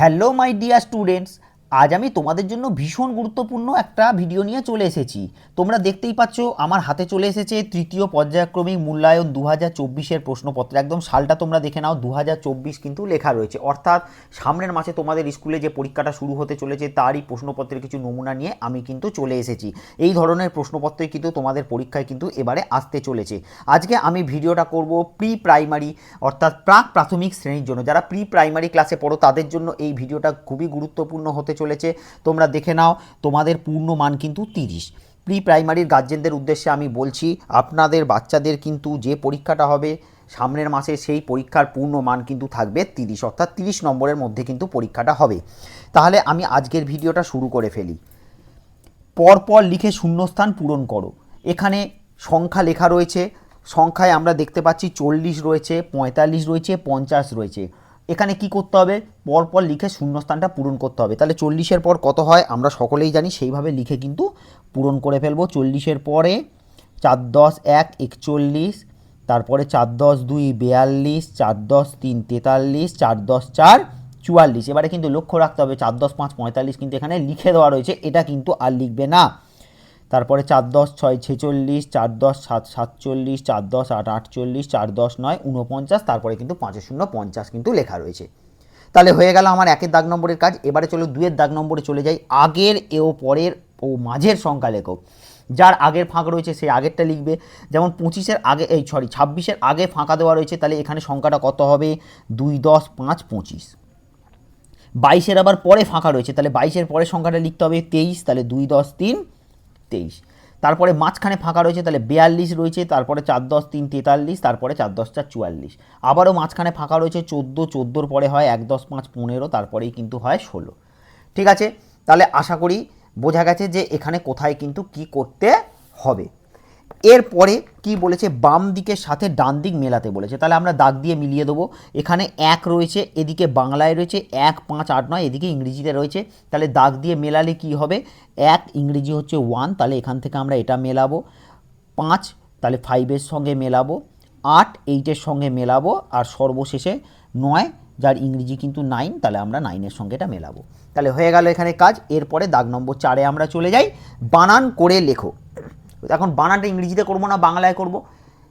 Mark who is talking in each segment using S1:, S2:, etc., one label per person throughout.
S1: hello my dear students. আজ আমি তোমাদের জন্য ভীষণ গুরুত্বপূর্ণ একটা ভিডিও নিয়ে চলে এসেছি। তোমরা দেখতেই পাচ্ছ, আমার হাতে চলে এসেছে তৃতীয় পর্যায়ক্রমিক মূল্যায়ন দু হাজার চব্বিশের প্রশ্নপত্র। একদম সালটা তোমরা দেখে নাও দু হাজার চব্বিশ কিন্তু লেখা রয়েছে। অর্থাৎ সামনের মাসে তোমাদের স্কুলে যে পরীক্ষাটা শুরু হতে চলেছে, তারই প্রশ্নপত্রের কিছু নমুনা নিয়ে আমি কিন্তু চলে এসেছি। এই ধরনের প্রশ্নপত্রই কিন্তু তোমাদের পরীক্ষায় কিন্তু এবারে আসতে চলেছে। আজকে আমি ভিডিওটা করব প্রি প্রাইমারি অর্থাৎ প্রাক প্রাথমিক শ্রেণির জন্য। যারা প্রি প্রাইমারি ক্লাসে পড়ো, তাদের জন্য এই ভিডিওটা খুবই গুরুত্বপূর্ণ হতে চলেছে। তোমরা দেখে নাও, তোমাদের পূর্ণ মান কিন্তু তিরিশ। প্রি প্রাইমারির গার্জেনদের উদ্দেশ্যে আমি বলছি, আপনাদের বাচ্চাদের কিন্তু যে পরীক্ষাটা হবে, সামনের মাসে সেই পরীক্ষার পূর্ণ মান কিন্তু থাকবে তিরিশ, অর্থাৎ তিরিশ নম্বরের মধ্যে কিন্তু পরীক্ষাটা হবে। তাহলে আমি আজকের ভিডিওটা শুরু করে ফেলি। পরপর লিখে শূন্যস্থান পূরণ করো। এখানে সংখ্যা লেখা রয়েছে। সংখ্যায় আমরা দেখতে পাচ্ছি চল্লিশ রয়েছে, পঁয়তাল্লিশ রয়েছে, পঞ্চাশ রয়েছে। এখানে কি করতে হবে? পরপর লিখে শূন্যস্থানটা পূরণ করতে হবে। তাহলে চল্লিশের পর কত হয়? আমরা সকলেই জানি সেইভাবে লিখে কিন্তু পূরণ করে ফেলব। চল্লিশের পরে চার দশ এক, একচল্লিশ। তারপরে চার দশ দুই, বিয়াল্লিশ। চার দশ তিন, তেতাল্লিশ। চার দশ চার, চুয়াল্লিশ। এবারে কিন্তু লক্ষ্য রাখতে হবে, চার দশ পাঁচ, পঁয়তাল্লিশ কিন্তু এখানে লিখে দেওয়া রয়েছে। এটা কিন্তু আর লিখবে না। তারপরে চার দশ ছয় ছেচল্লিশ, চার দশ সাত সাতচল্লিশ, চার দশ আট আটচল্লিশ, চার দশ নয় উনপঞ্চাশ তারপরে কিন্তু পাঁচের শূন্য পঞ্চাশ কিন্তু লেখা রয়েছে। তাহলে হয়ে গেল আমার একের দাগ নম্বরের কাজ। এবারে চলো দুয়ের দাগ নম্বরে চলে যাই। আগের এ ও পরের ও মাঝের সংখ্যা লেখো। যার আগের ফাঁক রয়েছে সেই আগেরটা লিখবে। যেমন পঁচিশের আগে, এই সরি, ছাব্বিশের আগে ফাঁকা দেওয়া রয়েছে, তাহলে এখানে সংখ্যাটা কত হবে? দুই দশ পাঁচ পঁচিশ। বাইশের আবার পরে ফাঁকা রয়েছে, তাহলে বাইশের পরে সংখ্যাটা লিখতে হবে তেইশ, তাহলে দুই দশ তিন তেইশ। তারপরে মাঝখানে ফাঁকা রয়েছে, তাহলে বিয়াল্লিশ রয়েছে, তারপরে চার দশ, তিন তেতাল্লিশ, তারপরে চার দশ, চার চুয়াল্লিশ। আবারও মাঝখানে ফাঁকা রয়েছে, চোদ্দ, চোদ্দোর পরে হয় এক দশ, পাঁচ, পনেরো, তারপরেই কিন্তু হয় ষোলো। ঠিক আছে? তাহলে আশা করি বোঝা গেছে যে এখানে কোথায় কিন্তু কি করতে হবে। এরপরে কি বলেছে? বাম দিকের সাথে ডান দিক মেলাতে বলেছে। তাহলে আমরা দাগ দিয়ে মিলিয়ে দেবো। এখানে এক রয়েছে, এদিকে বাংলায় রয়েছে, এক, পাঁচ, আট, নয়, এদিকে ইংরেজিতে রয়েছে। তাহলে দাগ দিয়ে মেলালে কি হবে? এক, ইংরেজি হচ্ছে ওয়ান তাহলে এখান থেকে আমরা এটা মেলাবো। পাঁচ, তাহলে ফাইভের সঙ্গে মেলাবো। আট এইটের সঙ্গে মেলাবো। আর সর্বশেষে নয়, যার ইংরেজি কিন্তু নাইন তাহলে আমরা নাইনের সঙ্গে এটা মেলাবো। তাহলে হয়ে গেল এখানে কাজ। এরপরে দাগ নম্বর চারে আমরা চলে যাই। বানান করে লেখো। এখন বানানটা ইংরেজিতে করব না, বাংলায় করব?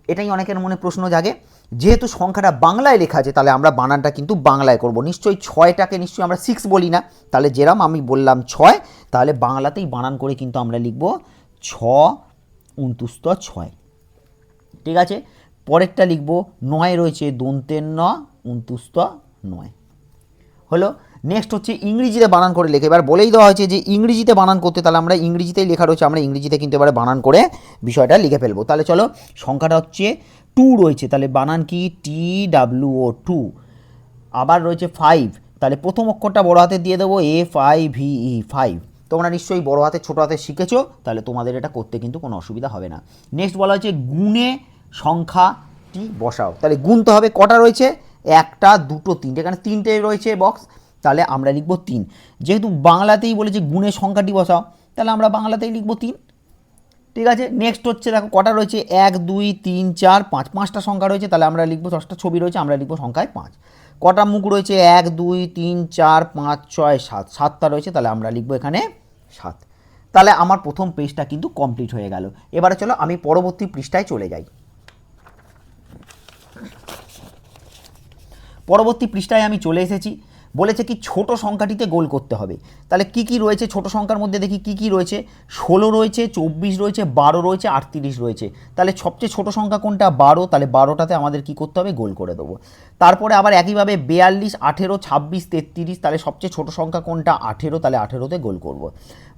S1: এটাই অনেকের মনে প্রশ্ন জাগে। যেহেতু সংখ্যাটা বাংলায় লেখা আছে, তাহলে আমরা বানানটা কিন্তু বাংলায় করব। নিশ্চয়ই ছয়টাকে নিশ্চয়ই আমরা সিক্স বলি না। তাহলে যেরম আমি বললাম ছয়, তাহলে বাংলাতেই বানান করে কিন্তু আমরা লিখব ছ উনতুস্ত ছয়। ঠিক আছে? পরেরটা লিখব নয় রয়েছে দন্তের ন উনতুস্ত নয়। হলো? নেক্সট হচ্ছে ইংরেজিতে বানান করে লেখে। এবার বলেই দেওয়া হয়েছে যে ইংরেজিতে বানান করতে তাহলে আমরা ইংরেজিতেই লেখা রয়েছে। আমরা ইংরেজিতে কিন্তু এবারে বানান করে বিষয়টা লিখে ফেলব। তাহলে চলো সংখ্যাটা হচ্ছে টু রয়েছে। তাহলে বানান কি? টি ডাব্লিউ ও টু আবার রয়েছে ফাইভ তাহলে প্রথম অক্ষরটা বড় হাতে দিয়ে দেবো। F I V E five তোমরা নিশ্চয়ই বড় হাতে, ছোটো হাতে শিখেছো। তাহলে তোমাদের এটা করতে কিন্তু কোনো অসুবিধা হবে না। নেক্সট বলা হচ্ছে গুণে সংখ্যাটি বসাও। তাহলে গুণ গুনতে হবে কটা রয়েছে? একটা, দুটো, তিনটে। এখানে তিনটে রয়েছে বক্স তাহলে আমরা লিখব তিন। যেহেতু বাংলাতেই বলেছে গুণের সংখ্যাটি বসাও, তাহলে আমরা বাংলাতেই লিখব তিন। ঠিক আছে? নেক্সট হচ্ছে দেখো, কটা রয়েছে? এক, দুই, তিন, চার, পাঁচ। পাঁচটা সংখ্যা রয়েছে, তাহলে আমরা লিখব দশটা ছবি রয়েছে, আমরা লিখব সংখ্যায় পাঁচ। কটা মুখ রয়েছে? এক, দুই, তিন, চার, পাঁচ, ছয়, সাত। সাতটা রয়েছে, তাহলে আমরা লিখব এখানে সাত। তাহলে আমার প্রথম পেজটা কিন্তু কমপ্লিট হয়ে গেল। এবারে চলো, আমি পরবর্তী পৃষ্ঠায় চলে যাই। পরবর্তী পৃষ্ঠায় আমি চলে এসেছি। বলেছে কি ছোট সংখ্যাটিতে গোল করতে হবে। তাহলে কি কি রয়েছে ছোট সংখ্যার মধ্যে দেখি কি কি রয়েছে? ষোলো রয়েছে, চব্বিশ রয়েছে, বারো রয়েছে, আটত্রিশ রয়েছে। তাহলে সবচেয়ে ছোট সংখ্যা কোনটা? বারো। তাহলে বারোটাতে আমাদের কি করতে হবে? গোল করে দেবো। তারপরে আবার একইভাবে বেয়াল্লিশ, আঠেরো, ছাব্বিশ, তেত্রিশ, তাহলে সবচেয়ে ছোট সংখ্যা কোনটা? আঠেরো। তাহলে আঠেরোতে গোল করব।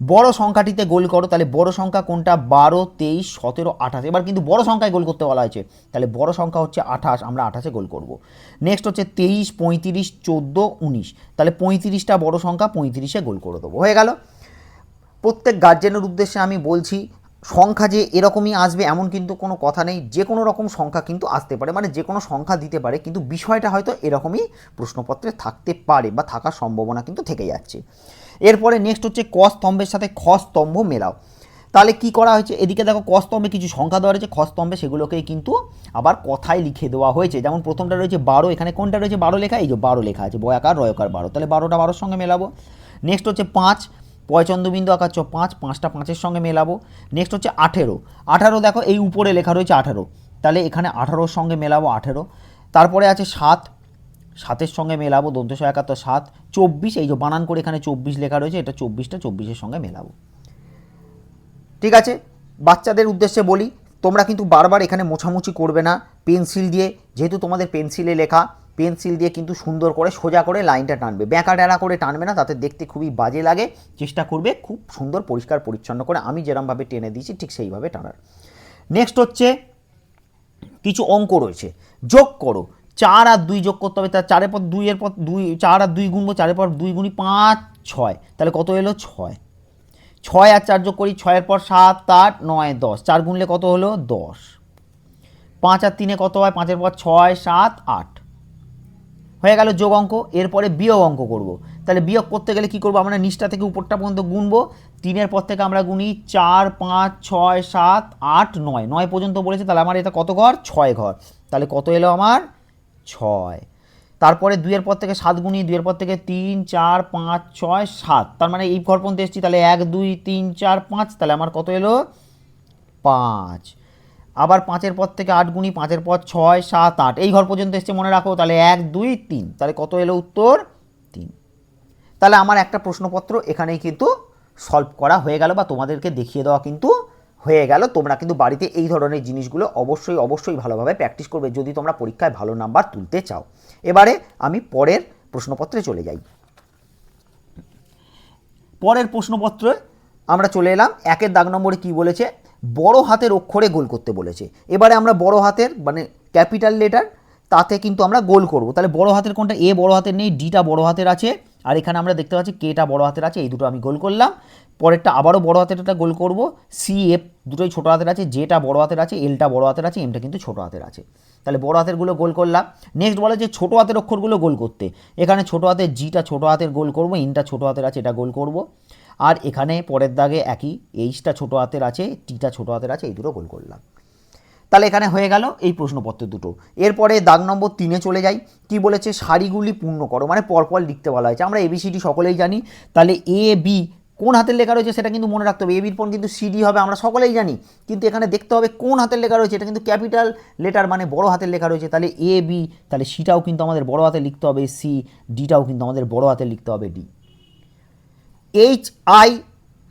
S1: বড় সংখ্যাটিতে গোল করো। তাহলে বড় সংখ্যা কোনটা? বারো, তেইশ, সতেরো, আঠাশ। এবার কিন্তু বড় সংখ্যায় গোল করতে বলা হয়েছে। তাহলে বড় সংখ্যা হচ্ছে আঠাশ। আমরা আঠাশে গোল করব। নেক্সট হচ্ছে তেইশ, পঁয়ত্রিশ, চোদ্দ, উনিশ। তাহলে পঁয়ত্রিশটা বড় সংখ্যা পঁয়ত্রিশে গোল করে দেবো। হয়ে গেল। প্রত্যেক গার্জেনের উদ্দেশ্যে আমি বলছি, সংখ্যা যে এরকমই আসবে এমন কিন্তু কোনো কথা নেই। যে কোনো রকম সংখ্যা কিন্তু আসতে পারে মানে যে কোনো সংখ্যা দিতে পারে, কিন্তু বিষয়টা হয়তো এরকমই প্রশ্নপত্রে থাকতে পারে বা থাকার সম্ভাবনা কিন্তু থেকে যাচ্ছে। এরপরে নেক্সট হচ্ছে ক স্তম্ভের সাথে খ স্তম্ভ মেলাও। তাহলে কি করা হয়েছে? এদিকে দেখো ক স্তম্ভে কিছু সংখ্যা দেওয়া রয়েছে। খ স্তম্ভে সেগুলোকে কিন্তু আবার কথায় লিখে দেওয়া হয়েছে। যেমন প্রথমটা রয়েছে বারো। এখানে কোনটা রয়েছে? বারো লেখা? এই যে বারো লেখা আছে। বয়াকার, রয়কার বারো। তাহলে বারোটা বারোর সঙ্গে মেলাবো। নেক্সট হচ্ছে পাঁচ। পয়চন্দ্রবিন্দু আকার চ পাঁচ। পাঁচটা পাঁচের সঙ্গে মেলাবো। নেক্সট হচ্ছে আঠেরো। আঠারো দেখো, এই উপরে লেখা রয়েছে আঠারো। তাহলে এখানে আঠারোর সঙ্গে মেলাবো আঠেরো। তারপরে আছে সাত। সাতের সঙ্গে মেলাবো দন্তশো একাত্তর সাত। চব্বিশ, এই যে বানান করে এখানে চব্বিশ লেখা রয়েছে। এটা চব্বিশটা চব্বিশের সঙ্গে মেলাবো। ঠিক আছে? বাচ্চাদের উদ্দেশ্যে বলি, তোমরা কিন্তু বারবার এখানে মোছামুছি করবে না, পেন্সিল দিয়ে, যেহেতু তোমাদের পেন্সিলে লেখা, পেন্সিল দিয়ে কিন্তু সুন্দর করে সোজা করে লাইনটা টানবে। ব্যাঁকা ডেরা করে টানবে না, তাতে দেখতে খুবই বাজে লাগে, চেষ্টা করবে খুব সুন্দর পরিষ্কার পরিচ্ছন্ন করে, আমি যেরমভাবে টেনে দিয়েছি, ঠিক সেইভাবে টানার। নেক্সট হচ্ছে, কিছু অঙ্ক রয়েছে, যোগ করো। চার আর দুই যোগ করতে হবে তার চারের পর দুইয়ের পর দুই, চার আর দুই গুনবো, চারের পর দুই গুণি পাঁচ, ছয়, তাহলে কত এলো? ছয়। ছয় আর চার যোগ করি, ছয়ের পর সাত, আট, নয়, দশ। চার গুনলে কত হলো? দশ। পাঁচ আর তিনে কত হয়? পাঁচের পর ছয়, সাত, আট। হয়ে গেল যোগ অঙ্ক, এরপরে বিয়োগ অঙ্ক করব। তাহলে বিয়োগ করতে গেলে কি করব? আমরা নিচটা থেকে উপরটা পর্যন্ত গুনবো। তিনের পর থেকে আমরা গুনি চার, পাঁচ, ছয়, সাত, আট, নয়। নয় পর্যন্ত বলেছে, তাহলে আমার এটা কত ঘর? ছয় ঘর। তাহলে কত এলো আমার? ছয়। তারপরে দুইয়ের পর থেকে সাত গুণি দুইয়ের পর থেকে তিন, চার, পাঁচ, ছয়, সাত। তার মানে এই ঘর পর্যন্ত এসেছি, তাহলে এক, দুই, তিন, চার, পাঁচ, তাহলে আমার কত এলো? পাঁচ। আবার পাঁচের পর থেকে আট গুণি পাঁচের পর ছয়, সাত, আট। এই ঘর পর্যন্ত এসছে, মনে রাখো, তাহলে এক, দুই, তিন। তাহলে কত এলো উত্তর? তিন। তাহলে আমার একটা প্রশ্নপত্র এখানেই কিন্তু সলভ করা হয়ে গেল বা তোমাদেরকে দেখিয়ে দেওয়া কিন্তু হয়ে গেল। তোমরা কিন্তু বাড়িতে এই ধরনের জিনিসগুলো অবশ্যই অবশ্যই ভালোভাবে প্র্যাকটিস করবে যদি তোমরা পরীক্ষায় ভালো নাম্বার তুলতে চাও। এবারে আমি পরের প্রশ্নপত্রে চলে যাই। পরের প্রশ্নপত্রে আমরা চলে এলাম। একের দাগ নম্বরে কি বলেছে? বড় হাতের অক্ষরে গোল করতে বলেছে। এবারে আমরা বড় হাতের মানে ক্যাপিটাল লেটার তাতে কিন্তু আমরা গোল করব। তাহলে বড় হাতের কোনটা? এ বড় হাতের নেই, ডিটা বড় হাতের আছে। আর এখানে আমরা দেখতে পাচ্ছি কেটা বড় হাতের আছে, এই দুটো আমি গোল করলাম। পরেরটা আবারও বড় হাতের একটা গোল করব। সি এফ দুটোই ছোটো হাতের আছে জেটা বড় হাতের আছে এলটা বড় হাতের আছে এমটা কিন্তু ছোটো হাতের আছে। তাহলে বড় হাতেরগুলো গোল করলাম। নেক্সট বলে যে ছোটো হাতের অক্ষরগুলো গোল করতে। এখানে ছোটো হাতের জিটা ছোটো হাতের গোল করব ইনটা ছোটো হাতের আছে, এটা গোল করব। আর এখানে পরের দাগে একই এইচটা ছোটো হাতের আছে টিটা ছোটো হাতের আছে, এই দুটো গোল করলাম। তাহলে এখানে হয়ে গেল এই প্রশ্নপত্র দুটো। এরপরে দাগ নম্বর তিনে চলে যাই। কি বলেছে? সারিগুলি পূর্ণ করো মানে পরপর লিখতে বলা হয়েছে। আমরা এবিসিডি সকলেই জানি। তাহলে এ, বি কোন হাতের লেখা রয়েছে সেটা কিন্তু মনে রাখতে হবে। এবির পর কিন্তু সিডি হবে, আমরা সকলেই জানি। কিন্তু এখানে দেখতে হবে কোন হাতের লেখা রয়েছে, এটা কিন্তু ক্যাপিটাল লেটার মানে বড় হাতের লেখা রয়েছে। তাহলে এ, বি, তাহলে সিটাও কিন্তু আমাদের বড় হাতে লিখতে হবে, সি, ডিটাও কিন্তু আমাদের বড় হাতে লিখতে হবে, ডি। এইচ, আই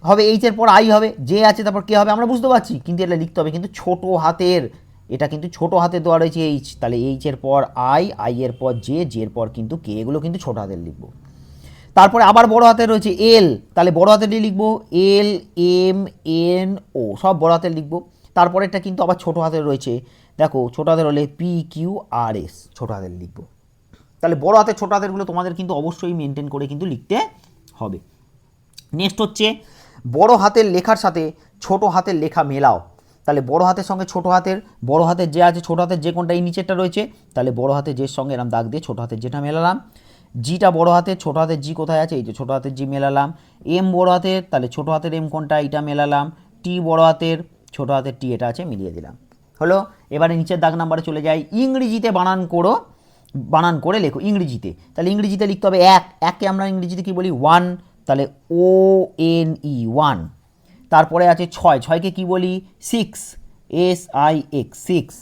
S1: হবে এইচের পর আই হবে যে আছে, তারপর কে হবে, আমরা বুঝতে পারছি, কিন্তু এটা লিখতে হবে, কিন্তু ছোট হাতের, এটা কিন্তু ছোট হাতে দেওয়া রয়েছে এইচ তাহলে এইচের পর আই আই এর পর জে জের পর কিন্তু কে এগুলো কিন্তু ছোট হাতের লিখব। তারপরে আবার বড় হাতে রয়েছে এল তাহলে বড় হাতে দিয়ে লিখব এল এম এন ও সব বড় হাতে লিখব। তারপরেরটা কিন্তু আবার ছোট হাতে রয়েছে, দেখো, ছোট হাতের হলে পি কিউ আর এস ছোট হাতের লিখব। তাহলে বড় হাতে ছোট হাতেরগুলো তোমাদের কিন্তু অবশ্যই মেনটেন করে কিন্তু লিখতে হবে। নেক্সট হচ্ছে বড় হাতের লেখার সাথে ছোট হাতের লেখা মেলাও। তাহলে বড় হাতের সঙ্গে ছোট হাতের, বড় হাতের যে আছে ছোট হাতের যে কোনটা এই নিচেরটা রয়েছে, তাহলে বড় হাতের যে সঙ্গে এরম দাগ দিয়ে ছোট হাতের যেটা মেলালাম। জিটা বড় হাতের, ছোট হাতের জি কোথায় আছে? এই যে ছোট হাতের জি মেলালাম। এম বড় হাতের, তাহলে ছোট হাতের এম কোনটা? এইটা মেলালাম। টি বড় হাতের, ছোট হাতের টি এটা আছে, মিলিয়ে দিলাম। হলো? এবারে নিচের দাগ নাম্বারে চলে যাই। ইংরেজিতে বানান করো, বানান করে লেখো। ইংরেজিতে। তাহলে ইংরেজিতে লিখতে হবে এক। এককে আমরা ইংরেজিতে কি বলি? ওয়ান তাহলে ও এন ই ওয়ান তারপরে আছে ছয়। ছয়কে কি বলি? Six S I X six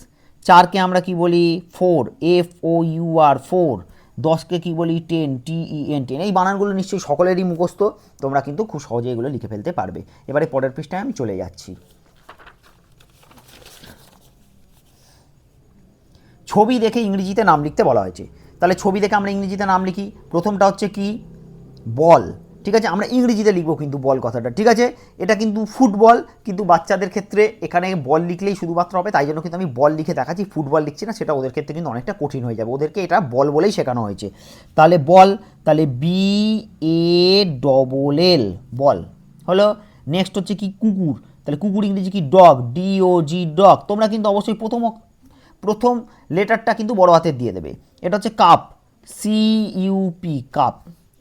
S1: চারকে আমরা কি বলি? Four F O U R four দশকে কি বলি? Ten T E N ten এই বানানগুলো নিশ্চয়ই সকলেরই মুখস্থ। তোমরা কিন্তু খুব সহজে এগুলো লিখে ফেলতে পারবে। এবারে পরের পৃষ্ঠায় আমি চলে যাচ্ছি। ছবি দেখে ইংরেজিতে নাম লিখতে বলা হয়েছে। তাহলে ছবি দেখে আমরা ইংরেজিতে নাম লিখি। প্রথমটা হচ্ছে কি? বল। ঠিক আছে? আমরা ইংরেজিতে লিখব কিন্তু বল কথাটা, ঠিক আছে? এটা কিন্তু ফুটবল, কিন্তু বাচ্চাদের ক্ষেত্রে এখানে বল লিখলেই শুধুমাত্র হবে, তাই জন্য কিন্তু আমি বল লিখে দেখাচ্ছি, ফুটবল লিখছি না, সেটা ওদের ক্ষেত্রে কিন্তু অনেকটা কঠিন হয়ে যাবে। ওদেরকে এটা বল বলেই শেখানো হয়েছে। তাহলে বল, তাহলে বি এ ডবল এল বল। হলো? নেক্সট হচ্ছে কি? কুকুর। তাহলে কুকুর ইংরেজি কি? Dog D O G dog. তোমরা কিন্তু অবশ্যই প্রথম প্রথম লেটারটা কিন্তু বড় হাতের দিয়ে দেবে। এটা হচ্ছে cup C U P cup.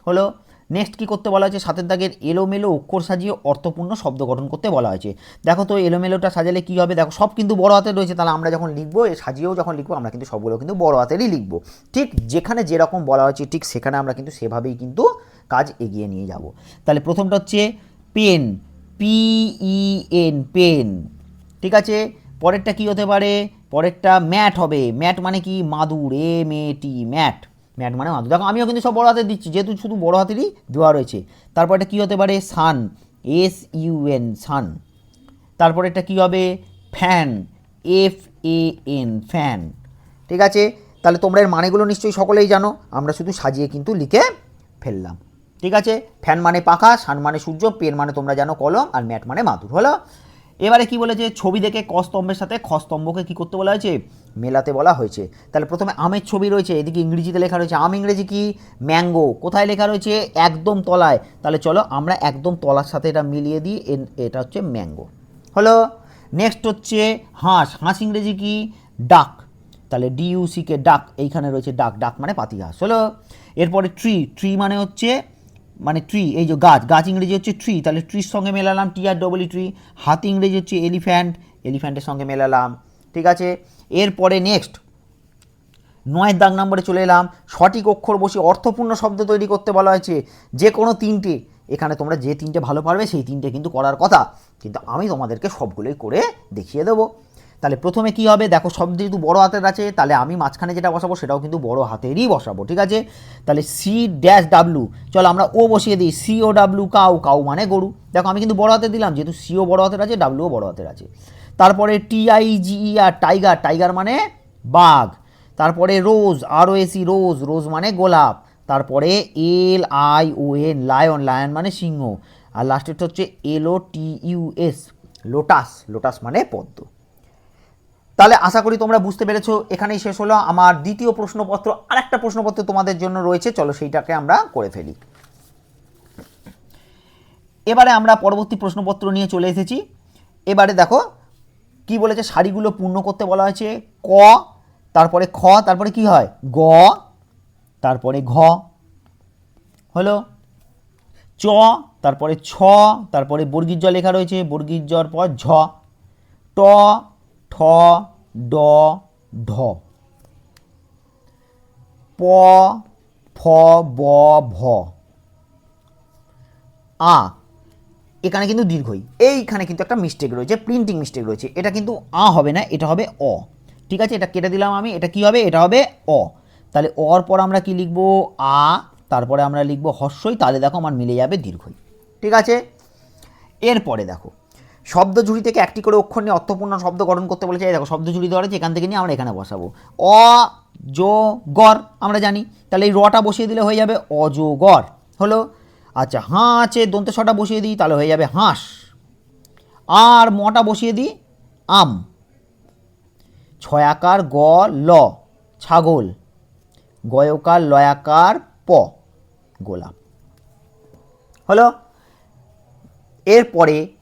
S1: হলো? নেক্সট কি করতে বলা হয়েছে? সাতের দাগের এলোমেলো অক্ষর সাজিয়ে অর্থপূর্ণ শব্দ গঠন করতে বলা হয়েছে। দেখো তো, এলোমেলোটা সাজালে কি হবে? দেখো, সব কিন্তু বড় হাতে রয়েছে। তাহলে আমরা যখন লিখব সাজিয়েও যখন লিখব, আমরা কিন্তু সবগুলো কিন্তু বড় হাতেরই লিখব। ঠিক যেখানে যেরকম বলা হয়েছে, ঠিক সেখানে আমরা কিন্তু সেভাবেই কিন্তু কাজ এগিয়ে নিয়ে যাব। তাহলে প্রথমটা হচ্ছে পেন পিইএন পেন। ঠিক আছে? পরেরটা কি হতে পারে? পরেরটা ম্যাট হবে। ম্যাট মানে কি? মাদুর M A T mat. Mat মানে মাদুর দেখো, আমিও কিন্তু সব বড় হাতে দিচ্ছি, যেহেতু শুধু বড় হাতেরই দেওয়া রয়েছে। তারপর এটা কী হতে পারে? Sun S U N sun. তারপর এটা কী হবে? Fan F A N fan. ঠিক আছে? তাহলে তোমরা এর মানেগুলো নিশ্চয়ই সকলেই জানো। আমরা শুধু সাজিয়ে কিন্তু লিখে ফেললাম। ঠিক আছে? ফ্যান মানে পাখা, সান মানে সূর্য, পেন মানে তোমরা জানো কলম, আর ম্যাট মানে মাদুর। হলো? এবারে কি বলেছে? ছবি দেখে কস্তম্ভের সাথে খস্তম্ভকে স্তম্ভকে কী করতে বলা হয়েছে? মেলাতে বলা হয়েছে। তাহলে প্রথমে আমের ছবি রয়েছে, এদিকে ইংরেজিতে লেখা রয়েছে, আম ইংরেজি কি? ম্যাঙ্গো। কোথায় লেখা রয়েছে? একদম তলায়। তাহলে চলো আমরা একদম তলার সাথে এটা মিলিয়ে দিই এটা হচ্ছে ম্যাঙ্গো। হলো? নেক্সট হচ্ছে হাঁস। হাঁস ইংরেজি কি? ডাক। তাহলে ডিইউসিকে ডাক। এইখানে রয়েছে ডাক। ডাক মানে পাতি ঘাস হলো? এরপরে ট্রি। ট্রি মানে হচ্ছে মানে ট্রি এই যে গাছ গাছ ইংরেজি হচ্ছে ট্রি তাহলে ট্রির সঙ্গে মেলালাম টি আর ডবল ট্রি হাতি ইংরেজি হচ্ছে এলিফ্যান্ট এলিফ্যান্টের সঙ্গে মেলালাম, ঠিক আছে? এরপরে নেক্সট নয়ের দাগ নম্বরে চলে এলাম, সঠিক অক্ষর বসে অর্থপূর্ণ শব্দ তৈরি করতে বলা হয়েছে যে কোনো তিনটে, এখানে তোমরা যে তিনটে ভালো পারবে, সেই তিনটে কিন্তু করার কথা, কিন্তু আমি তোমাদেরকে সবগুলোই করে দেখিয়ে দেবো। তাহলে প্রথমে কি হবে? দেখো সব যেহেতু বড় হাতের আছে, তাহলে আমি মাঝখানে যেটা বসাবো সেটাও কিন্তু বড় হাতেরই বসাবো, ঠিক আছে? তাহলে সি ড্যাশ ডাব্লু চলো আমরা ও বসিয়ে দিই C O W cow cow মানে গরু। দেখো আমি কিন্তু বড় হাতে দিলাম, যেহেতু সিও বড় হাতের আছে ডাব্লুও বড় হাতের আছে। তারপরে টিআইজিই আর টাইগার টাইগার মানে বাঘ। তারপরে রোজ আর এসি রোজ রোজ মানে গোলাপ। তারপরে L I O N lion lion মানে সিংহ। আর লাস্টেরটা হচ্ছে L O T U S lotus lotus মানে পদ্ম। তাহলে আশা করি তোমরা বুঝতে পেরেছ, এখানেই শেষ হলো। আমার দ্বিতীয় প্রশ্নপত্র আর একটা প্রশ্নপত্র তোমাদের জন্য রয়েছে, চলো সেইটাকে আমরা করে ফেলি। এবারে আমরা পরবর্তী প্রশ্নপত্র নিয়ে চলে এসেছি। এবারে দেখো, কি বলেছে শাড়িগুলো পূর্ণ করতে বলা হয়েছে, ক, তারপরে খ, তারপরে কি হয়? গ, তারপরে ঘ, হলো? চ, তারপরে ছ, তারপরে বর্গীর জ লেখা রয়েছে বর্গীর জর পর ঝ, ট ঠ, ড, ঢ। প, ফ, ব, ভ। আ, এখানে কিন্তু দীর্ঘই। এইখানে কিন্তু একটা মিস্টেক রয়েছে প্রিন্টিং মিস্টেক রয়েছে। এটা কিন্তু আ হবে না, এটা হবে অ। ঠিক আছে? এটা কেটে দিলাম আমি, এটা কি হবে? এটা হবে অ। তাহলে অর পর আমরা কি লিখব? আ, তারপরে আমরা লিখব হর্ষই, তাহলে দেখো আমার মিলে যাবে দীর্ঘই। ঠিক আছে? এরপরে দেখো শব্দ ঝুড়ি থেকে একটি করে অক্ষর নিয়ে অর্থপূর্ণ শব্দ গঠন করতে বলেছে। এই দেখো শব্দ ঝুড়ি দেওয়া রয়েছে থেকে নিয়ে আমরা এখানে বসাবো। অ, জো, গর আমরা জানি। তাহলে এই রটা বসিয়ে দিলে হয়ে যাবে অজগর। হলো? আচ্ছা হাঁ আছে দন্তে ছটা বসিয়ে দিই, তাহলে হয়ে যাবে হাঁস। আর মটা বসিয়ে দিই, আম। ছয়াকার গ, ল, ছাগল। গয়কার, লয়াকার, প, গোলাপ। হলো? এরপরে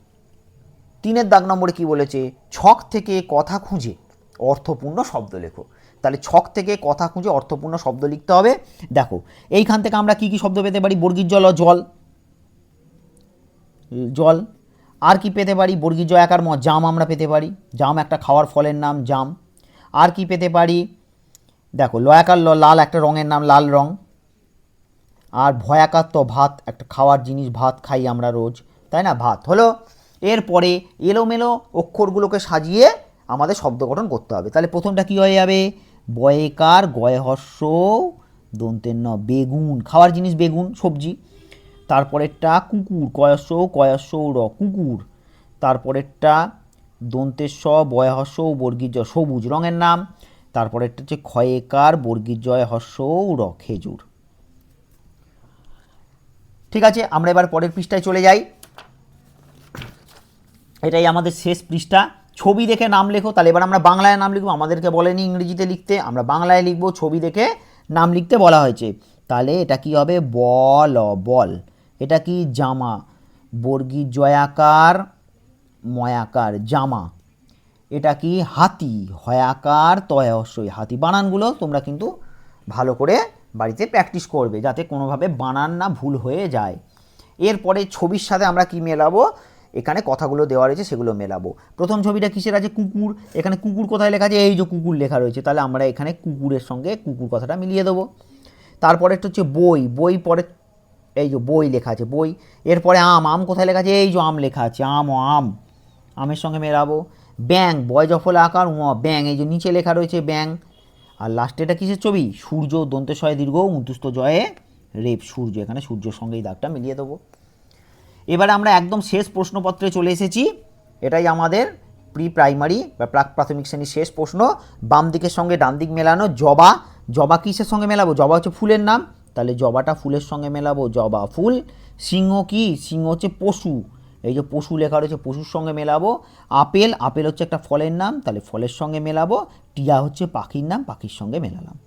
S1: তিনের দাগ নম্বরে কি বলেছে? ছক থেকে কথা খুঁজে অর্থপূর্ণ শব্দ লেখো। তাহলে ছক থেকে কথা খুঁজে অর্থপূর্ণ শব্দ লিখতে হবে। দেখো, এইখান থেকে আমরা কি কি শব্দ পেতে পারি? বর্গীর জল জল। জল। আর কি পেতে পারি? বর্গীর জয় আকার ম, জাম আমরা পেতে পারি। জাম একটা খাওয়ার ফলের নাম, জাম। আর কি পেতে পারি? দেখো লয়াকার ল, লাল একটা রঙের নাম, লাল রং। আর ভয়াকার তো ভাত, একটা খাওয়ার জিনিস, ভাত খাই আমরা রোজ। তাই না? ভাত হলো এরপরে এলোমেলো অক্ষরগুলোকে সাজিয়ে আমাদের শব্দ গঠন করতে হবে। তাহলে প্রথমটা কি হয়ে যাবে? বয়েকার গয় হর্ষ দন্তের ন বেগুন, খাওয়ার জিনিস বেগুন, সবজি। তারপরেরটা কুকুর কয়স্য কয়স্য র, কুকুর। তারপরেরটা দন্তের স বর্গীর জ সবুজ, রঙের নাম। তারপরেরটা হচ্ছে ক্ষয়েকার বর্গীর জয় হস্য র, খেজুর। ঠিক আছে, আমরা এবার পরের পৃষ্ঠায় চলে যাই। এটাই আমাদের শেষ পৃষ্ঠা। ছবি দেখে নাম লেখো, তাহলে এবার আমরা বাংলায় নাম লিখব। আমাদেরকে বলেনি ইংরেজিতে লিখতে, আমরা বাংলায় লিখব, ছবি দেখে নাম লিখতে বলা হয়েছে। তাহলে এটা কি হবে? বল বল। এটা কি? জামা। বর্গী জয়াকার, ময়াকার, জামা। এটা কি? হাতি। হয়াকার তয়াশই হাতি বানানগুলো তোমরা কিন্তু ভালো করে বাড়িতে প্র্যাকটিস করবে, যাতে কোনোভাবে বানান না ভুল হয়ে যায়। এরপরে ছবির সাথে আমরা কি মেলাবো? এখানে কথাগুলো দেওয়া রয়েছে, সেগুলো মেলাবো। প্রথম ছবিটা কিসের আছে? কুকুর। এখানে কুকুর কোথায় লেখা আছে? এই যে কুকুর লেখা রয়েছে। তাহলে আমরা এখানে কুকুরের সঙ্গে কুকুর কথাটা মিলিয়ে দেবো। তারপরে হচ্ছে বই। বই পরে এই যে বই লেখা আছে, বই। এরপরে আম। আম কোথায় লেখা আছে? এই যে আম লেখা আছে, আম ও আম। আমের সঙ্গে মেলাবো। ব্যাং বয় জফলে আকার ও ব্যাং এই যে নিচে লেখা রয়েছে ব্যাং আর লাস্টে এটা কিসের ছবি? সূর্য দন্তেশয় দীর্ঘ উন্তুস্ত জয়ে রেপ। সূর্য, এখানে সূর্যের সঙ্গেই দাগটা মিলিয়ে দেবো। এবারে আমরা একদম শেষ প্রশ্নপত্রে চলে এসেছি। এটাই আমাদের প্রি প্রাইমারি বা প্রাক প্রাথমিক শ্রেণির শেষ প্রশ্ন। বাম দিকের সঙ্গে ডান দিক মেলানো, জবা। জবা কিসের সঙ্গে মেলাবো? জবা হচ্ছে ফুলের নাম। তাহলে জবাটা ফুলের সঙ্গে মেলাবো, জবা ফুল। সিংহ কি? সিংহ হচ্ছে পশু। এই যে পশু লেখা রয়েছে, পশুর সঙ্গে মেলাবো। আপেল আপেল হচ্ছে একটা ফলের নাম। তাহলে ফলের সঙ্গে মেলাবো। টিয়া হচ্ছে পাখির নাম, পাখির সঙ্গে মেলালাম।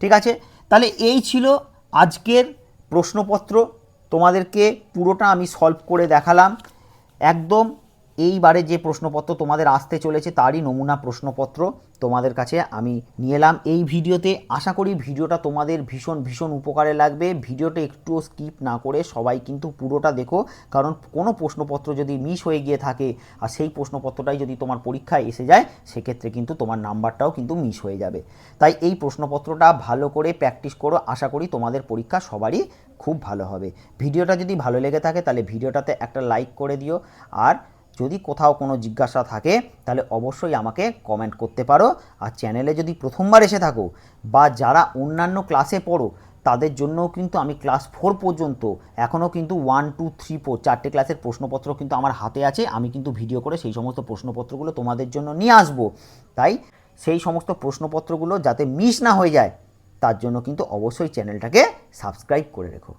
S1: ঠিক আছে? তাহলে এই ছিল আজকের প্রশ্নপত্র। তোমাদেরকে পুরোটা আমি সলভ করে দেখালাম। একদম এইবারে যে প্রশ্নপত্র তোমাদের আসতে চলেছে তারই নমুনা প্রশ্নপত্র তোমাদের কাছে আমি নিয়ে এলাম। এই ভিডিওতে আশা করি ভিডিওটা তোমাদের ভীষণ ভীষণ উপকারে লাগবে। ভিডিওটা একটুও স্কিপ না করে সবাই কিন্তু পুরোটা দেখো, কারণ কোনো প্রশ্নপত্র যদি মিস হয়ে গিয়ে থাকে আর সেই প্রশ্নপত্রটাই যদি তোমার পরীক্ষায় এসে যায়, সেক্ষেত্রে কিন্তু তোমার নাম্বারটাও কিন্তু মিস হয়ে যাবে। তাই এই প্রশ্নপত্রটা ভালো করে প্র্যাকটিস করো, আশা করি তোমাদের পরীক্ষা সবারই খুব ভালো হবে। ভিডিওটা যদি ভালো লেগে থাকে তাহলে ভিডিওটাতে একটা লাইক করে দিও আর যদি কোথাও কোনো জিজ্ঞাসা থাকে, তাহলে অবশ্যই আমাকে কমেন্ট করতে পারো। আর চ্যানেলে যদি প্রথমবার এসে থাকো, বা যারা অন্যান্য ক্লাসে পড়ো, তাদের জন্যও কিন্তু আমি ক্লাস ফোর পর্যন্ত এখনও কিন্তু ওয়ান টু থ্রি ফোর চারটে ক্লাসের প্রশ্নপত্র কিন্তু আমার হাতে আছে। আমি কিন্তু ভিডিও করে সেই সমস্ত প্রশ্নপত্রগুলো তোমাদের জন্য নিয়ে আসব। তাই সেই সমস্ত প্রশ্নপত্রগুলো যাতে মিস না হয়ে যায়, তার জন্য কিন্তু অবশ্যই চ্যানেলটাকে সাবস্ক্রাইব করে রেখো।